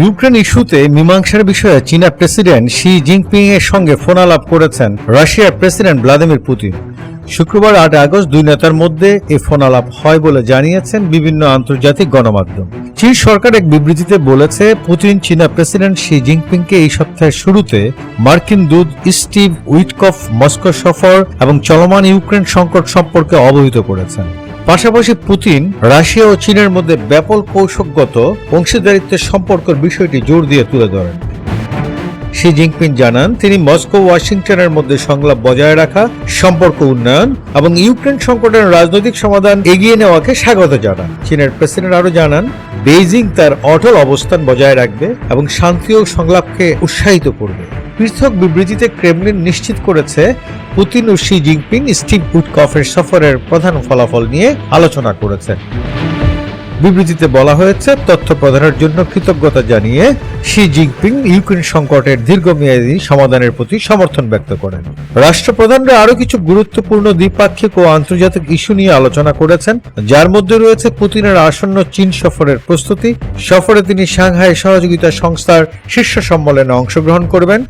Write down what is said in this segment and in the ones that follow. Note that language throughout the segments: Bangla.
ইউক্রেন ইস্যুতে মীমাংসার বিষয়ে চীনা প্রেসিডেন্ট শি জিনপিং এর সঙ্গে ফোনালাপ করেছেন রাশিয়ার প্রেসিডেন্ট ভ্লাদিমির পুতিন। শুক্রবার আট আগস্ট দুই নেতার মধ্যে এ ফোনালাপ হয় বলে জানিয়েছেন বিভিন্ন আন্তর্জাতিক গণমাধ্যম। চীন সরকার এক বিবৃতিতে বলেছে, পুতিন চীনা প্রেসিডেন্ট শি জিনপিংকে এই সপ্তাহের শুরুতে মার্কিন দূত স্টিভ উইটকফ, মস্কো সফর এবং চলমান ইউক্রেন সংকট সম্পর্কে অবহিত করেছেন। পাশাপাশি পুতিন, রাশিয়া ও চীনের মধ্যে ব্যাপক কৌশলগত অংশীদারিত্বের সম্পর্কের বিষয়টি জোর দিয়ে তুলে ধরেন। শি জিনপিং জানান, তিনি মস্কো, ওয়াশিংটনের মধ্যে সংলাপ বজায় রাখা, সম্পর্ক উন্নয়ন এবং ইউক্রেন সংকটের রাজনৈতিক সমাধান এগিয়ে নেওয়াকে স্বাগত জানান। চীনের প্রেসিডেন্ট আরও জানান, বেইজিং তার অটল অবস্থান বজায় রাখবে এবং শান্তি ও সংলাপকে উৎসাহিত করবে। পৃথক বিবৃতিতে ক্রেমলিন নিশ্চিত করেছে, পুতিন ও শি জিনপিং স্টিভ উডকফের সফরের প্রধান ফলাফল নিয়ে আলোচনা করেছেন। বিবৃতিতে বলা হয়েছে, তথ্য প্রদানের জন্য কৃতজ্ঞতা জানিয়ে শি জিনপিং ইউক্রেন সংকটের দীর্ঘমেয়াদী সমাধানের প্রতি সমর্থন ব্যক্ত করেন। রাষ্ট্রপ্রধানরা আরও কিছু গুরুত্বপূর্ণ দ্বিপাক্ষিক ও আন্তর্জাতিক ইস্যু নিয়ে আলোচনা করেছেন, যার মধ্যে রয়েছে পুতিনের আসন্ন চীন সফরের প্রস্তুতি। সফরে তিনি সাংহাই সহযোগিতা সংস্থার শীর্ষ সম্মেলনে অংশগ্রহণ করবেন।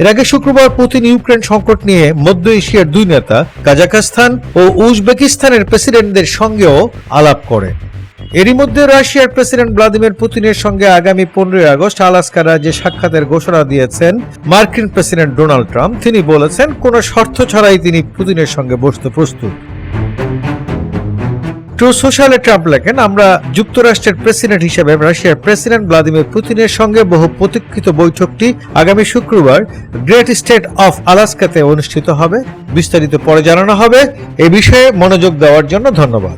এর আগে শুক্রবার পুতিন ইউক্রেন সংকট নিয়ে মধ্য এশিয়ার দুই নেতা কাজাকাস্তান ও উজবেকিস্তানের প্রেসিডেন্টদের সঙ্গেও আলাপ করে। এরই মধ্যে রাশিয়ার প্রেসিডেন্ট ভ্লাদিমির পুতিনের সঙ্গে আগামী পনেরোই আগস্ট আলাস্কা রাজ্যে সাক্ষাতের ঘোষণা দিয়েছেন মার্কিন প্রেসিডেন্ট ডোনাল্ড ট্রাম্প। তিনি বলেছেন, কোনো শর্ত ছাড়াই তিনি পুতিনের সঙ্গে বসতে প্রস্তুত। ট্রু সোশ্যালে ট্রাম্প লেখেন, আমরা যুক্তরাষ্ট্রের প্রেসিডেন্ট হিসেবে রাশিয়ার প্রেসিডেন্ট ভ্লাদিমির পুতিনের সঙ্গে বহু প্রতীক্ষিত বৈঠকটি আগামী শুক্রবার গ্রেট স্টেট অফ আলাস্কাতে অনুষ্ঠিত হবে। বিস্তারিত পরে জানানো হবে। এ বিষয়ে মনোযোগ দেওয়ার জন্য ধন্যবাদ।